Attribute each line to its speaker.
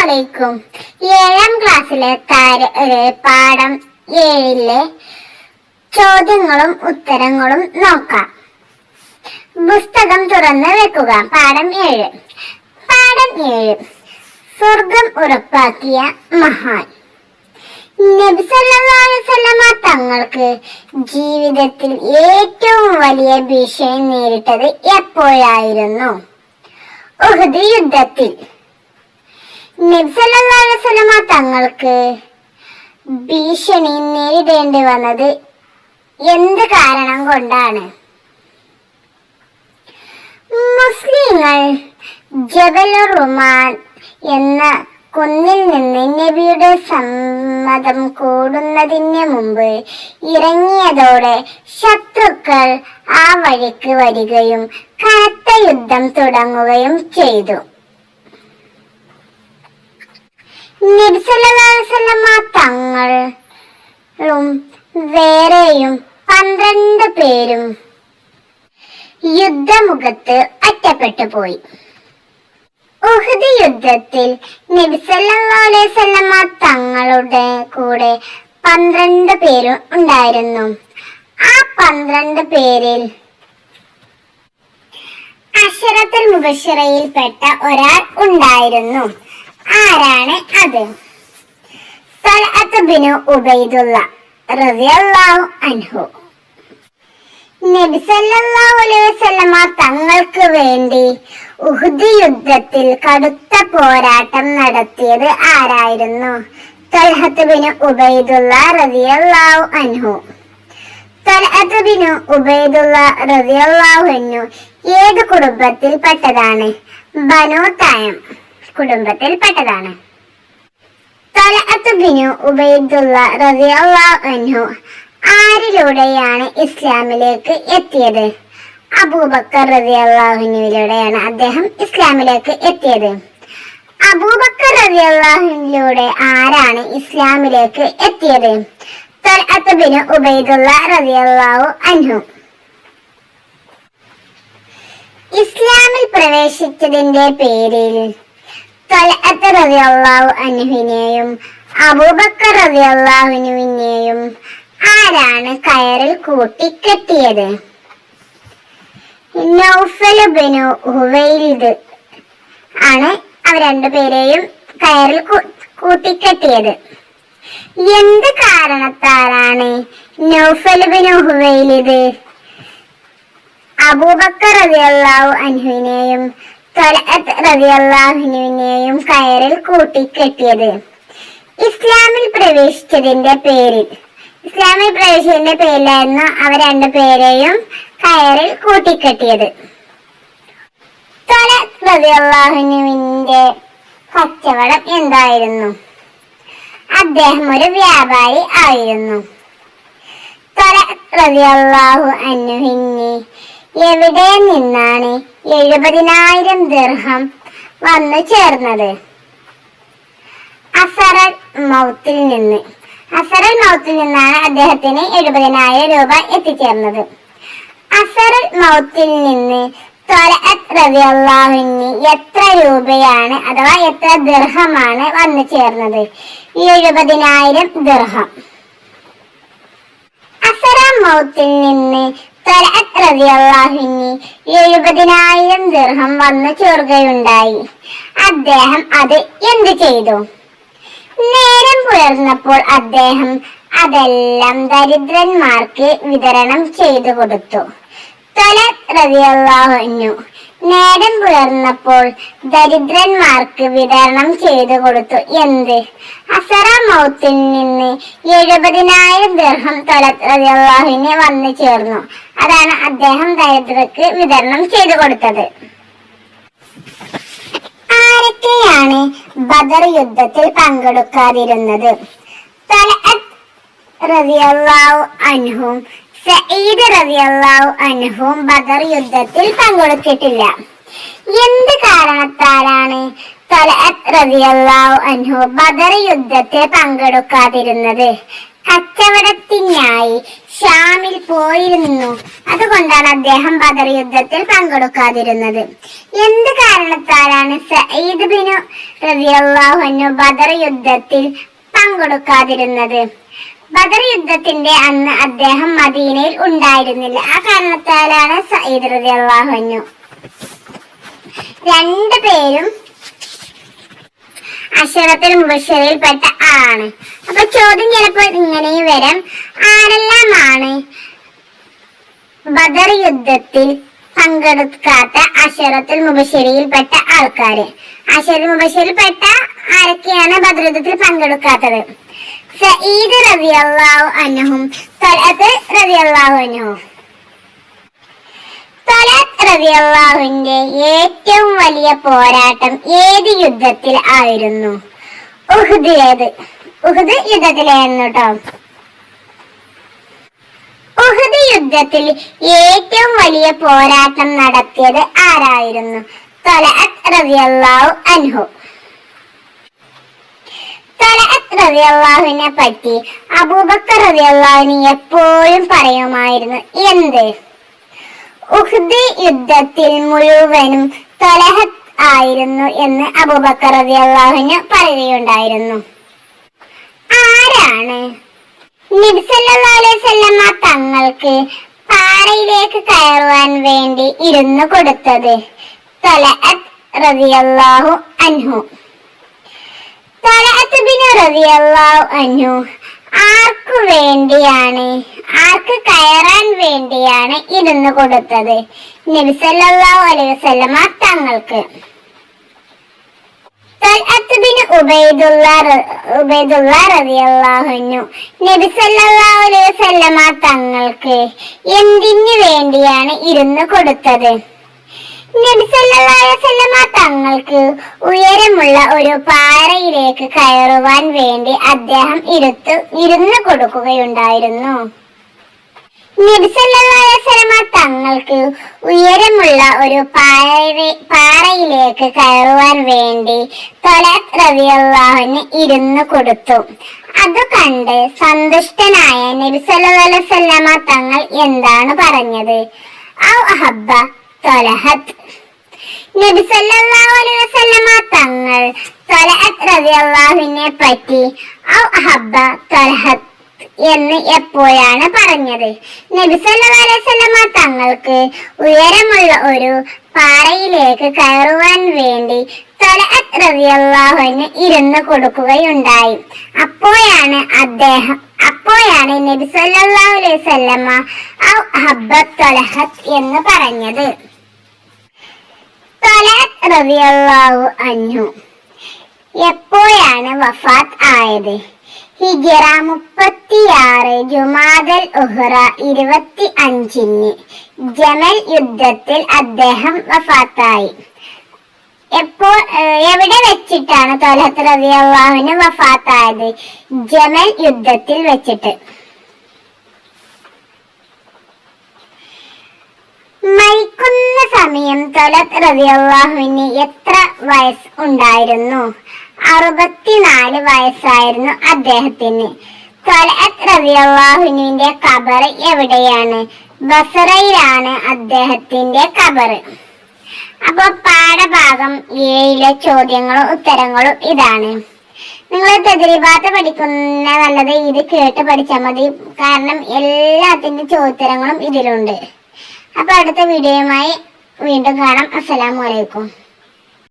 Speaker 1: അസ്സലാമലൈക്കും. ഏഴാം ക്ലാസ്സിലെ പാഠം ഏഴിലെ ചോദ്യങ്ങളും ഉത്തരങ്ങളും നോക്കാം. പുസ്തകം തുറന്ന് വെക്കുക. പാഠം ഏഴ്. പാഠം ഏഴ്. സ്വർഗം ഉറപ്പാക്കിയ മഹാൻ. നബി സല്ലല്ലാഹു അലൈഹി തങ്ങൾക്ക് ജീവിതത്തിൽ ഏറ്റവും വലിയ ഭീഷണി നേരിട്ടത് എപ്പോഴായിരുന്നു? യുദ്ധത്തിൽ. നബി സല്ലല്ലാഹു അലൈഹി തങ്ങൾക്ക് ഭീഷണി നേരിടേണ്ടി വന്നത് എന്ത് കാരണം കൊണ്ടാണ്? മുസ്ലിങ്ങൾ ജബലുർ റുമാൻ എന്ന കുന്നിൽ നിന്ന് നബിയുടെ സമ്മതം കൂടുന്നതിന് മുമ്പ് ഇറങ്ങിയതോടെ ശത്രുക്കൾ ആ വഴിക്ക് വരികയും കനത്ത യുദ്ധം തുടങ്ങുകയും ചെയ്തു. തങ്ങളും വേറെയും പന്ത്രണ്ട് പേരും യുദ്ധമുഖത്ത് അറ്റപ്പെട്ടു പോയി. ഉഹദ് യുദ്ധത്തിൽ നബിസല്ലാസ്വല്ലമ്മ തങ്ങളുടെ കൂടെ പന്ത്രണ്ട് പേരും ഉണ്ടായിരുന്നു. ആ പന്ത്രണ്ട് പേരിൽ അഷറത്തുൽ മുബഷിറയിൽപ്പെട്ട ഒരാൾ ഉണ്ടായിരുന്നു. ആരാണ് അത്? ബിനു റളിയല്ലാഹു അൻഹു. നബി സല്ലല്ലാഹു അലൈഹി വസല്ലമ തങ്ങൾക്ക് വേണ്ടി ഉഹുദ് യുദ്ധത്തിൽ കടുത്ത പോരാട്ടം നടത്തിയത് ആരായിരുന്നു? ബിനു റളിയല്ലാഹു അൻഹു. ബിനു റളിയല്ലാഹു അൻഹു ഏത് കുടുംബത്തിൽപ്പെട്ടതാണ്? ബനു തയം. കുടുംബത്തിൽപ്പെട്ടതാണ്. ബിനു ആരിലൂടെയാണ് ഇസ്ലാമിലേക്ക് എത്തിയത്? അബൂബക്കർ റളിയല്ലാഹുവിലൂടെയാണ് അദ്ദേഹം ഇസ്ലാമിലേക്ക് എത്തിയത്. അബൂബക്കർ റളിയല്ലാഹുവിലൂടെ ആരാണ് ഇസ്ലാമിലേക്ക് എത്തിയത്? അൻഹു. ഇസ്ലാമിൽ പ്രവേശിച്ചതിന്റെ പേരിൽ അൻഹുവിനെയും അബൂബക്കർ റളിയല്ലാഹുവിനെയും ആരാണ് കയറിൽ കൂട്ടിക്കെട്ടിയത്? ബിനു ഹുവൈൽദ് ആണ് അവർ രണ്ടുപേരെയും കയറിൽ കൂട്ടിക്കെട്ടിയത്. എന്ത് കാരണത്താലാണ് ബിനു ഹുവൈലിദ് അബൂബക്കർ റളിയല്ലാഹു അൻഹുവിനെയും തൊലഅത്ത് റളിയല്ലാഹുവിനെയും കയറിൽ കൂട്ടിക്കെട്ടിയത്. ഇസ്ലാമിൽ പ്രവേശിച്ചതിന്റെ പേരിൽ. ഇസ്ലാമിൽ പ്രവേശിച്ചതിന്റെ പേരിലായിരുന്നു അവർ രണ്ടു പേരെയും കയറിൽ കൂട്ടിക്കെട്ടിയത്. തൊലഅത്ത് റളിയല്ലാഹുവിന്റെ കച്ചവടം എന്തായിരുന്നു? അദ്ദേഹം ഒരു വ്യാപാരി ആയിരുന്നു. റബിയല്ലാഹു അൻഹുവിന് എവിടെ നിന്നാണ് എഴുപതിനായിരം ദിർഹം വന്നു ചേർന്നത്. അസറൽ മൗത്തിൽ നിന്ന്. അസറൽ മൗത്തിൽ നിന്നാണ് അദ്ദേഹത്തിന് എഴുപതിനായിരം രൂപ എത്തിച്ചേർന്നത്. അസറൽ മൗത്തിൽ നിന്ന് എത്ര രൂപയാണ് അഥവാ എത്ര ദിർഹമാണ് വന്നു ചേർന്നത്? എഴുപതിനായിരം ദിർഹം. അസറ മൗത്തിൽ നിന്ന് എഴുപതിനായിരം ദിർഹം വന്നു ചേർക്കുകയുണ്ടായി അദ്ദേഹം അത് എന്ത് ചെയ്തു? നേരം പുലർന്നപ്പോൾ അദ്ദേഹം അതെല്ലാം ദരിദ്രന്മാർക്ക് വിതരണം ചെയ്തു കൊടുത്തു. തല റളിയല്ലാഹു അൻഹു നേരം പുലർന്നപ്പോൾ ദരിദ്രന്മാർക്ക് വിതരണം ചെയ്തു കൊടുത്തു. എന്ത്? അസറ മൗത്തിൽ നിന്ന് എഴുപതിനായിരം ദർഹം തൊലല്ലാഹുവിന് വന്നു ചേർന്നു. അതാണ് അദ്ദേഹം ദരിദ്രക്ക് വിതരണം ചെയ്തു കൊടുത്തത്. ആരൊക്കെയാണ് ബദർ യുദ്ധത്തിൽ പങ്കെടുക്കാതിരുന്നത്? തലഅത്ത് റളിയല്ലാഹു അൻഹും സഈദ് റളിയല്ലാഹു അൻഹും ബദർ യുദ്ധത്തിൽ പങ്കെടുത്തിട്ടില്ല. എന്ത് കാരണത്താലാണ് തലഅത്ത് റളിയല്ലാഹു അൻഹു ബദർ യുദ്ധത്തിൽ പങ്കെടുക്കാതിരുന്നത്? കച്ചവടത്തിനായി ഷാമിൽ പോയിരുന്നു. അതുകൊണ്ടാണ് അദ്ദേഹം ബദർ യുദ്ധത്തിൽ പങ്കെടുക്കാതിരുന്നത്. എന്ത് കാരണത്താലാണ് സയ്യിദ് ബിനു റളിയല്ലാഹു ബദർ യുദ്ധത്തിൽ പങ്കെടുക്കാതിരുന്നത്? ബദർ യുദ്ധത്തിന്റെ അന്ന് അദ്ദേഹം മദീനയിൽ ഉണ്ടായിരുന്നില്ല. ആ കാരണത്താലാണ് സയ്യിദ് റളിയല്ലാഹു അൻഹു. രണ്ടു പേരും അക്ഷരത്തിൽ മുബശ്ശറിൽപ്പെട്ട ആണ്. അപ്പൊ ചോദ്യം ചിലപ്പോൾ ഇങ്ങനെയും വരാം. ആരെല്ലാമാണ് ബദർ യുദ്ധത്തിൽ പങ്കെടുക്കാത്ത അക്ഷരത്തിൽ മുബശ്ശരിയിൽപ്പെട്ട ആൾക്കാര്? അക്ഷര പെട്ട ആരൊക്കെയാണ് ബദർ യുദ്ധത്തിൽ പങ്കെടുക്കാത്തത്? സഈദ് റളിയല്ലാഹു അൻഹും തൽഅത്ത് റളിയല്ലാഹു അൻഹും. തലാത്ത് റളിയല്ലാഹുവിന്റെ ഏറ്റവും വലിയ പോരാട്ടം ഏത് യുദ്ധത്തിൽ ആയിരുന്നു? ഉഹുദിലേത് ഉഹുദ് യുദ്ധത്തിലായിരുന്നു കേട്ടോ ഉഹുദ് യുദ്ധത്തിൽ ഏറ്റവും വലിയ പോരാട്ടം നടത്തിയത് ആരായിരുന്നു? തലഅത്ത് റളിയല്ലാഹു അൻഹു. തലഅത്ത് റളിയല്ലാഹുവിനെ പറ്റി? അബൂബക്കർ റളിയല്ലാഹുവിന് എപ്പോഴും പറയുമായിരുന്നു എന്ത്? ഉഹ്ദ് യുദ്ധത്തിൽ മുഴുവനും തലഹത്ത് ആയിരുന്നു എന്ന് അബൂബക്കർ റളിയല്ലാഹുവിന് പറയുകയുണ്ടായിരുന്നു. ആരാണ്? നബി സല്ലല്ലാഹു അലൈഹി തങ്ങൾക്ക് പാറയിലേക്ക് കയറുവാൻ വേണ്ടി ഇരുന്നു കൊടുത്തത്? തലഅത്ത് റളിയല്ലാഹു അൻഹു. അൻഹു. ആർക്കു വേണ്ടിയാണ്? ആർക്ക് കയറാൻ വേണ്ടിയാണ് ഇരുന്ന് കൊടുത്തത്? നബി സല്ലല്ലാഹു അലൈഹി വസല്ലമ തങ്ങൾക്ക്. തങ്ങൾക്ക് എന്തിനു വേണ്ടിയാണ് ഇരുന്ന് കൊടുത്തത് നബി സല്ലല്ലാഹു അലൈഹി വസല്ലമ തങ്ങൾക്ക് ഉയരമുള്ള ഒരു പാറയിലേക്ക് കയറുവാൻ വേണ്ടി അദ്ദേഹം ഇരുത്തു ഇരുന്ന് കൊടുക്കുകയുണ്ടായിരുന്നു. നബി സല്ലല്ലാഹു അലൈഹി തങ്ങൾക്ക് ഉയരമുള്ള ഒരു പാറ പാറയിലേക്ക് കയറുവാൻ വേണ്ടി തൊലത്ത് റളിയല്ലാഹുവിന് ഇരുന്ന് കൊടുത്തു. അത് കണ്ട് സന്തുഷ്ടനായ നബി സല്ലല്ലാഹു തങ്ങൾ എന്താണ് പറഞ്ഞത്? ഔ അഹബ്ബ തൊലഹത്ത് നബി സല്ലല്ലാഹു അലൈഹി വസല്ലമ തങ്ങൾ തൊലഹത്ത് റളിയല്ലാഹുവിനെ പറ്റി ഔ അഹബ്ബ തൊലഹത്ത് എന്ന് എപ്പോഴാണ് പറഞ്ഞത്? നബി സല്ലല്ലാഹു അലൈഹി വസല്ലമ തങ്ങൾക്ക് ഉയരമുള്ള ഒരു പാറയിലേക്ക് കയറുവാൻ വേണ്ടി തൊലഅത്ത് റളിയല്ലാഹുവിന് ഇരുന്ന് കൊടുക്കുകയുണ്ടായി. അപ്പോഴാണ് അദ്ദേഹം അപ്പോഴാണ് നബി സല്ലല്ലാഹു അലൈഹി വസല്ലമ ഔ ഹബ്ബ തൊലഹത്ത് എന്ന് പറഞ്ഞത്. അൻഹു. എപ്പോഴാണ് വഫാത്ത് ആയത്? ഹിജറ മുപ്പത്തിയാറ് ജുമാദൽ ഉഹ്റ ഇരുപത്തി അഞ്ചിന് ജമൽ യുദ്ധത്തിൽ അദ്ദേഹം വഫാത്തായി. എപ്പോ എവിടെ വെച്ചിട്ടാണ് തൊലഹത്ത് അള്ളാഹുവിന് വഫാത്തായത്? ജമൽ യുദ്ധത്തിൽ വെച്ചിട്ട്. സമയം തൊലത്ത് റബിയാഹുവിന് എത്ര വയസ്സ് ഉണ്ടായിരുന്നു? അറുപത്തിനാല് വയസ്സായിരുന്നു അദ്ദേഹത്തിന്. തൊലത്ത് റളിയല്ലാഹുവിന്റെ കബർ എവിടെയാണ്? ബസറയിലാണ് അദ്ദേഹത്തിന്റെ കബർ അപ്പൊ പാഠഭാഗം ഏഴിലെ ചോദ്യങ്ങളും ഉത്തരങ്ങളും ഇതാണ്. നിങ്ങൾ തെതിരിപാത്ത പഠിക്കുന്ന നല്ലത് ഇത് കേട്ട് പഠിച്ചാൽ മതി. കാരണം എല്ലാത്തിന്റെ ചോദ്യങ്ങളും ഇതിലുണ്ട്. അപ്പൊ അടുത്ത വീഡിയോയുമായി വീണ്ടും കാണാം. അസ്സലാമു അലൈക്കും.